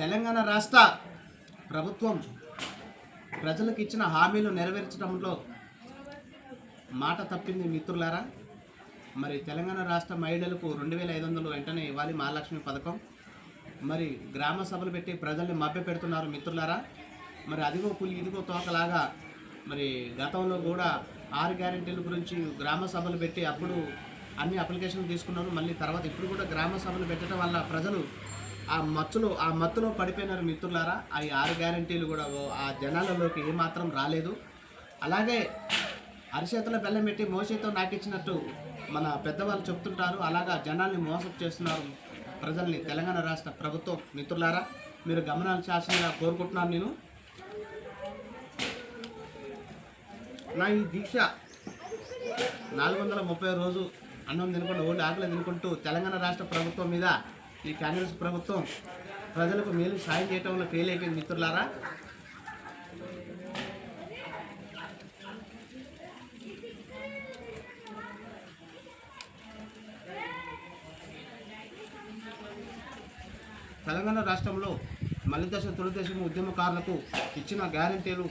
తెలంగాణ రాష్ట్ర ప్రభుత్వం ప్రజలకు ఇచ్చిన హామీలు నెరవేర్చడంలో మాట తప్పింది మిత్రులారా. మరి తెలంగాణ రాష్ట్ర మహిళలకు రెండు వేల ఐదు వందలు వెంటనే ఇవ్వాలి మహాలక్ష్మి పథకం. మరి గ్రామ సభలు పెట్టి ప్రజల్ని మభ్య పెడుతున్నారు మిత్రులారా. మరి అదిగో పులి ఇదిగో తోకలాగా మరి గతంలో కూడా ఆరు గ్యారెంటీల గురించి గ్రామ సభలు పెట్టి అప్పుడు అన్ని అప్లికేషన్లు తీసుకున్నారు. మళ్ళీ తర్వాత ఇప్పుడు కూడా గ్రామ సభలు పెట్టడం వల్ల ప్రజలు ఆ మత్తులో ఆ మత్తులో పడిపోయినారు మిత్రులారా అవి ఆరు గ్యారంటీలు కూడా ఆ జనాలలోకి ఏమాత్రం రాలేదు. అలాగే అరిచేతుల బెల్లం పెట్టి మోసేతో నాకిచ్చినట్టు మన పెద్దవాళ్ళు చెప్తుంటారు. అలాగా జనాల్ని మోసం చేస్తున్నారు ప్రజల్ని తెలంగాణ రాష్ట్ర ప్రభుత్వం. మిత్రులారా మీరు గమనించాల్సిందిగా కోరుకుంటున్నాను నేను. నా ఈ దీక్ష నాలుగు వందల ముప్పై రోజు అన్నం తినకుండా ఓళ్ళు ఆకలి తినుకుంటూ తెలంగాణ రాష్ట్ర ప్రభుత్వం మీద ఈ కాంగ్రెస్ ప్రభుత్వం ప్రజలకు మేలు సాయం చేయటంలో ఫెయిల్ అయిపోయింది మిత్రులారా. తెలంగాణ రాష్ట్రంలో మలిదశ తొలిదశ ఉద్యమకారులకు ఇచ్చిన గ్యారంటీలు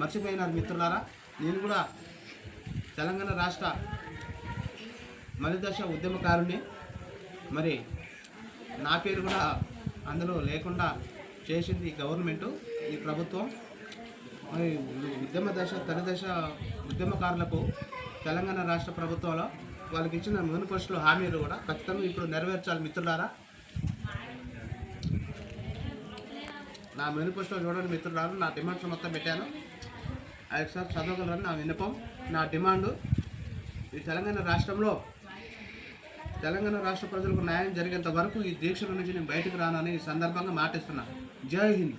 మర్చిపోయినారు మిత్రులారా. నేను కూడా తెలంగాణ రాష్ట్ర మలిదశ ఉద్యమకారుని మరి నా పేరు కూడా అందులో లేకుండా చేసింది గవర్నమెంటు ఈ ప్రభుత్వం. మరి ఉద్యమ దశ తొలిదశ ఉద్యమకారులకు తెలంగాణ రాష్ట్ర ప్రభుత్వంలో వాళ్ళకి ఇచ్చిన మేనిఫెస్టో హామీలు కూడా ఖచ్చితంగా ఇప్పుడు నెరవేర్చాలి మిత్రులారా. నా మేనిఫెస్టో చూడండి మిత్రులారా నా డిమాండ్స్ మొత్తం పెట్టాను. అది ఒకసారి చదవగలరని నా విన్నపం? నా డిమాండు ఈ తెలంగాణ రాష్ట్రంలో తెలంగాణ రాష్ట్ర ప్రజలకు న్యాయం జరిగేంత వరకు ఈ దీక్షల నుంచి నేను బయటకు రానని ఈ సందర్భంగా మాటిస్తున్నా. జై హింద్.